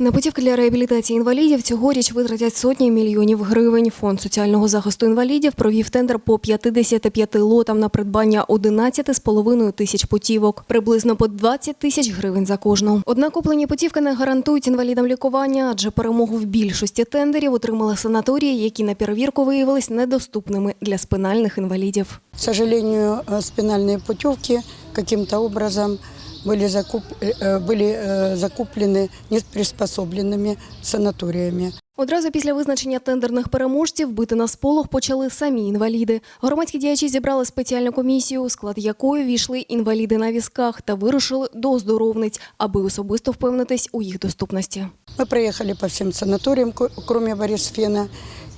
На путівки для реабілітації інвалідів цьогоріч витратять сотні мільйонів гривень. Фонд соціального захисту інвалідів провів тендер по 55 лотам на придбання 11,5 тисяч путівок, приблизно по 20 тисяч гривень за кожну. Однак куплені путівки не гарантують інвалідам лікування, адже перемогу в більшості тендерів отримали санаторії, які на перевірку виявились недоступними для спинальних інвалідів. К сожалению, спинальные путевки каким-то образом были, закуп, э, были э, закуплены неприспособленными санаториями. Одразу після визначення тендерних переможців бити на сполох почали самі інваліди. Громадські діячі зібрали спеціальну комісію, у склад якої війшли інваліди на візках та вирушили до оздоровниць, аби особисто впевнитись у їх доступності. Мы проехали по всем санаториям, ко- кроме Борисфена,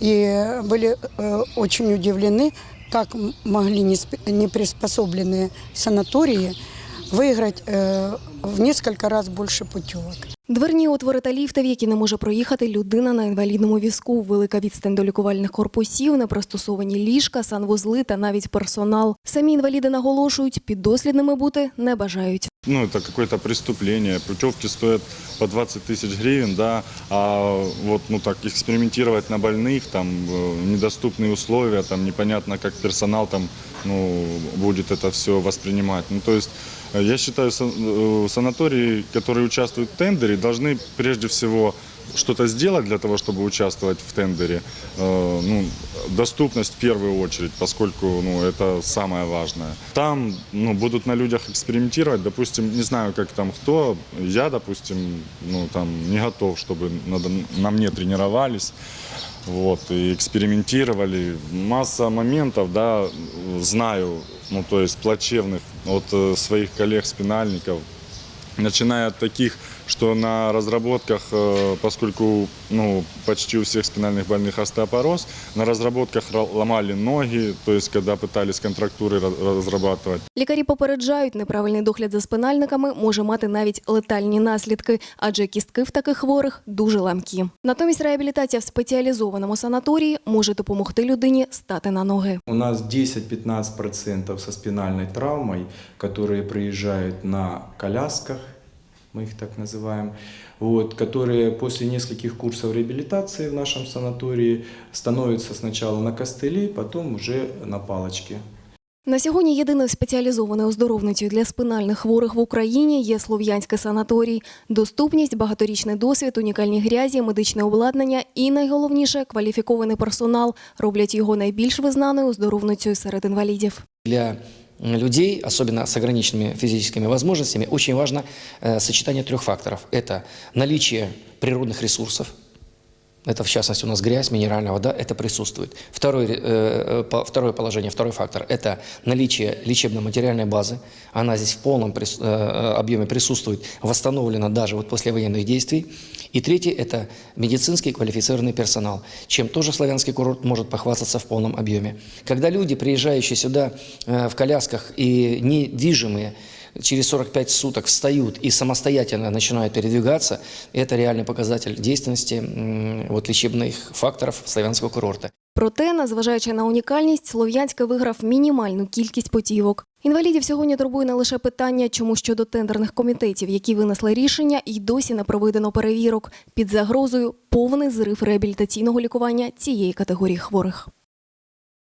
и были э, очень удивлены, как м- могли несп- неприспособленные санатории выиграть э, в несколько раз больше путевок. Дверні отвори та ліфти, в які не може проїхати людина на інвалідному візку, велика відстань до лікувальних корпусів, непристосовані ліжка, санвузли та навіть персонал. Самі інваліди наголошують, піддослідними бути не бажають. ну, это какое-то преступление. Путевки стоят по 20 тысяч гривен, да, а вот, ну, так, экспериментировать на больных, там, э, недоступные условия, там, непонятно, как персонал там, ну, будет это все воспринимать. Ну, то есть, э, я считаю, сан- э, санатории, которые участвуют в тендере, должны прежде всего что-то сделать для того, чтобы участвовать в тендере. Э, Ну, доступность в первую очередь, поскольку ну, это самое важное. Там ну, будут на людях экспериментировать, допустим, не знаю, как там кто, я, допустим, ну, там, не готов, чтобы надо, на мне тренировались. Вот, и экспериментировали. Масса моментов, да, знаю, ну, то есть плачевных от э, своих коллег-спинальников, начиная от таких, что на разработках, э, поскольку ну, почти у всех спинальных больных остеопороз, на разработках ра- ломали ноги, то есть когда пытались контрактуры ра- разрабатывать. Лікарі попереджають, неправильний догляд за спинальниками може мати навіть летальні наслідки, адже кістки в таких хворих дуже ламкі. Натомість реабілітація в спеціалізованому санаторії може допомогти людині стати на ноги. У нас 10-15% со спинальной травмой, которые приезжают на колясках, мы их так называем, вот, которые после нескольких курсов реабилитации в нашем санатории становятся сначала на костыли, потом уже на палочке. На сьогодні єдиною спеціалізованою оздоровницею для спинальних хворих в Україні є Слов'янський санаторій. Доступність, багаторічний досвід, унікальні грязі, медичне обладнання і найголовніше кваліфікований персонал роблять його найбільш визнаною оздоровницею серед інвалідів. Для м, людей, особенно с ограниченными физическими возможностями, очень важно э, сочетание трех факторов. Это наличие природных ресурсов, это в частности у нас грязь, минеральная вода, это присутствует. Второй, э, э, по- второе положение, второй фактор – это наличие лечебно-материальной базы. Она здесь в полном прис- э, э, объеме присутствует, восстановлена даже вот после военных действий. И третье – это медицинский квалифицированный персонал, чем тоже славянский курорт может похвастаться в полном объеме. Когда люди, приезжающие сюда э, в колясках и недвижимые, через 45 суток встают и самостоятельно начинают передвигаться, это реальный показатель действенности м, вот, лечебных факторов славянского курорта. Проте, незважаючи на унікальність, Слов'янське виграв мінімальну кількість путівок. Інвалідів сьогодні турбує не лише питання, чому щодо тендерних комітетів, які винесли рішення, і досі не проведено перевірок. Під загрозою повний зрив реабілітаційного лікування цієї категорії хворих.